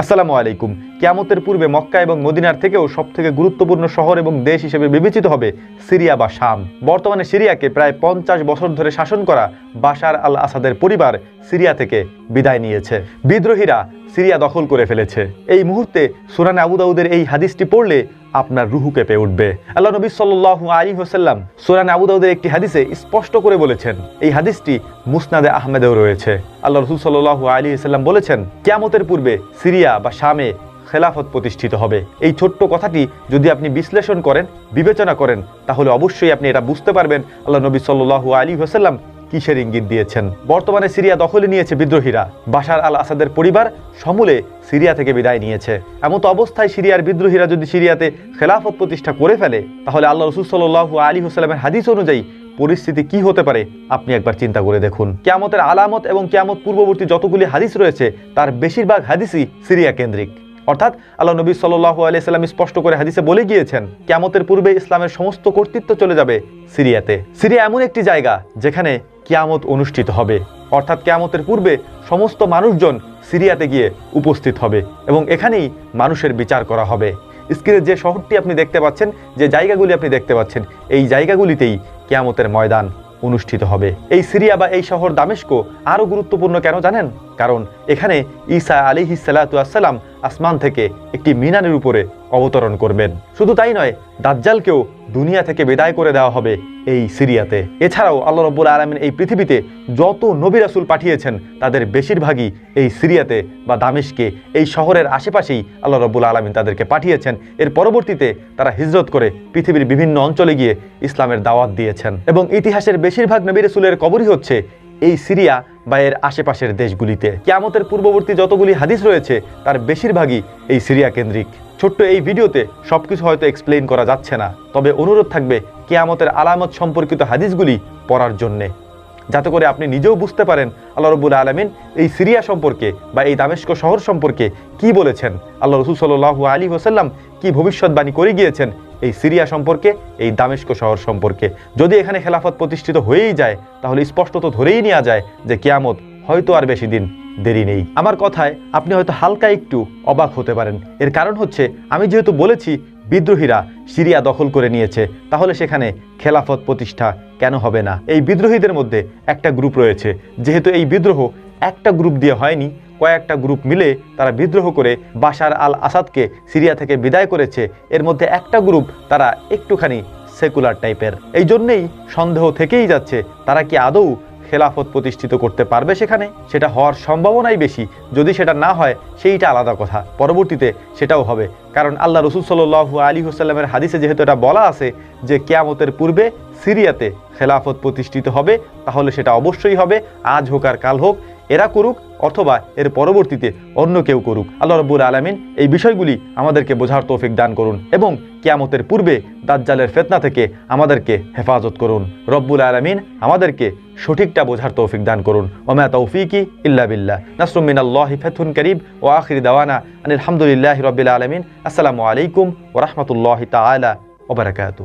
আসসালামু আলাইকুম। কেয়ামতের পূর্বে মক্কা এবং মদিনার থেকেও সবথেকে গুরুত্বপূর্ণ শহর এবং দেশ হিসেবে বিবেচিত হবে সিরিয়া বা শাম। বর্তমানে সিরিয়াকে প্রায় পঞ্চাশ বছর ধরে শাসন করা বাশার আল আসাদের পরিবার সিরিয়া থেকে বিদায় নিয়েছে। বিদ্রোহীরা সিরিয়া দখল করে ফেলেছে। এই মুহূর্তে সুরান আবুদাউদের এই হাদিসটি পড়লে আপনার রুহু কেঁপে উঠবে। আল্লাহ নবী সাল্লাল্লাহু আলী হোসাল্লাম সুরান আবু দাউদের একটি হাদিসে স্পষ্ট করে বলেছেন, এই হাদিসটি মুসনাদে আহমেদেও রয়েছে। আল্লাহ রসুল সাল্লাল্লাহু আলী সাল্লাম বলেছেন, কিয়ামতের পূর্বে সিরিয়া বা শামে খেলাফত প্রতিষ্ঠিত হবে। এই ছোট্ট কথাটি যদি আপনি বিশ্লেষণ করেন, বিবেচনা করেন, তাহলে অবশ্যই আপনি এটা বুঝতে পারবেন। আল্লাহ নবী সাল্লাল্লাহু আলী হোসাল্লাম কিসের ইঙ্গিত দিয়েছেন? বর্তমানে সিরিয়া দখলে নিয়েছে বিদ্রোহীরা। বাশার আল আসাদের পরিবার সমূলে সিরিয়া থেকে বিদায় নিয়েছে। এমত অবস্থায় সিরিয়ার বিদ্রোহীরা যদি সিরিয়াতে খেলাফত প্রতিষ্ঠা করে ফেলে, তাহলে আল্লাহ রসুল সাল্লাহু আলী হোসালামের হাদিস অনুযায়ী পরিস্থিতি কি হতে পারে? আপনি একবার চিন্তা করে দেখুন। কেয়ামতের আলামত এবং কেয়ামত পূর্ববর্তী যতগুলি হাদিস রয়েছে, তার বেশিরভাগ হাদিসই সিরিয়া কেন্দ্রিক। অর্থাৎ আল্লাহ নবী সাল্লাহ স্পষ্ট করে হাদিসে বলে গিয়েছেন, কেয়ামতের পূর্বে ইসলামের সমস্ত কর্তৃত্ব চলে যাবে সিরিয়াতে। সিরিয়া এমন একটি জায়গা যেখানে কিয়ামত অনুষ্ঠিত হবে। অর্থাৎ কেয়ামতের পূর্বে সমস্ত মানুষজন সিরিয়াতে গিয়ে উপস্থিত হবে এবং এখানেই মানুষের বিচার করা হবে। স্ক্রিনে যে শহরটি আপনি দেখতে পাচ্ছেন, যে জায়গাগুলি আপনি দেখতে পাচ্ছেন, এই জায়গাগুলিতেই কেয়ামতের ময়দান অনুষ্ঠিত হবে। এই সিরিয়া বা এই শহর দামেস্কো আরও গুরুত্বপূর্ণ কেন জানেন? কারণ এখানে ঈসা আলী হিসালাতাম আসমান থেকে একটি মিনারের উপরে অবতরণ করবেন। শুধু তাই নয় দাজ্জালকেও দুনিয়া থেকে বিদায় করে দেওয়া হবে এই সিরিয়াতে। এছাড়াও আল্লাহ রব্বুল আলমিন এই পৃথিবীতে যত নবী রাসুল পাঠিয়েছেন, তাদের বেশিরভাগই এই সিরিয়াতে বা দামেশকে, এই শহরের আশেপাশেই আল্লাহ রব্বুল আলমিন তাদেরকে পাঠিয়েছেন। এর পরবর্তীতে তারা হিজরত করে পৃথিবীর বিভিন্ন অঞ্চলে গিয়ে ইসলামের দাওয়াত দিয়েছেন। এবং ইতিহাসের বেশিরভাগ নবী রসুলের কবরই হচ্ছে এই সিরিয়া বা এর আশেপাশের দেশগুলিতে। কিয়ামতের পূর্ববর্তী যতগুলি হাদিস রয়েছে, তার বেশিরভাগই এই সিরিয়া কেন্দ্রিক। ছোট্ট এই ভিডিওতে সবকিছু হয়তো এক্সপ্লেইন করা যাচ্ছে না, তবে অনুরোধ থাকবে কেয়ামতের আলামত সম্পর্কিত হাদিসগুলি পড়ার জন্যে। যাতে করে আপনি নিজেও বুঝতে পারেন আল্লাহ রবুল আলমিন এই সিরিয়া সম্পর্কে বা এই দামেস্ক শহর সম্পর্কে কি বলেছেন। আল্লাহ রসুল সাল্লু আলী হোসাল্লাম কি ভবিষ্যৎবাণী করে গিয়েছেন এই সিরিয়া সম্পর্কে, এই দামেস্ক শহর সম্পর্কে। যদি এখানে খেলাফত প্রতিষ্ঠিত হয়েই যায়, তাহলে স্পষ্টত ধরেই নেওয়া যায় যে কেয়ামত হয়তো আর বেশি দিন দেরি নেই। আমার কথায় আপনি হয়তো হালকা একটু অবাক হতে পারেন। এর কারণ হচ্ছে, আমি যেহেতু বলেছি বিদ্রোহীরা সিরিয়া দখল করে নিয়েছে, তাহলে সেখানে খেলাফত প্রতিষ্ঠা কেন হবে না? এই বিদ্রোহীদের মধ্যে একটা গ্রুপ রয়েছে। যেহেতু এই বিদ্রোহ একটা গ্রুপ দিয়ে হয়নি কয়েকটা গ্রুপ মিলে তারা বিদ্রোহ করে বাশার আল আসাদকে সিরিয়া থেকে বিদায় করেছে। এর মধ্যে একটা গ্রুপ তারা একটুখানি সেকুলার টাইপের। এই জন্যেই সন্দেহ থেকেই যাচ্ছে, তারা কি আদৌ খেলাফত প্রতিষ্ঠিত করতে পারবে সেখানে? সেটা হওয়ার সম্ভাবনাই বেশি। যদি সেটা না হয়, সেইটা আলাদা কথা। পরবর্তীতে সেটাও হবে। কারণ আল্লাহ রসুল সাল্লু আলী হুসাল্লামের হাদিসে যেহেতু এটা বলা আছে যে, কেয়ামতের পূর্বে সিরিয়াতে খেলাফত প্রতিষ্ঠিত হবে, তাহলে সেটা অবশ্যই হবে। আজ হোক আর কাল হোক এরা করুক অথবা এর পরবর্তীতে অন্য কেউ করুক। আল্লাহ রব্বুল আলমিন এই বিষয়গুলি আমাদেরকে বোঝার তৌফিক দান করুন এবং কেয়ামতের পূর্বে দাজ্জালের ফেতনা থেকে আমাদেরকে হেফাজত করুন। রব্বুল আলমিন আমাদেরকে সঠিকটা বোঝার তৌফিক দান করুন। ওমা তৌফিকি ইল্লা বিল্লাহ। নাসরুমিন আল্লাহ ফেথুন করিব ও আখির দাওয়ানা আনিল হামদুলিল্লাহ রবিল আলমিন। আসসালামু আলাইকুম ওরহমতুল্লাহ তালা ওবরাকাতু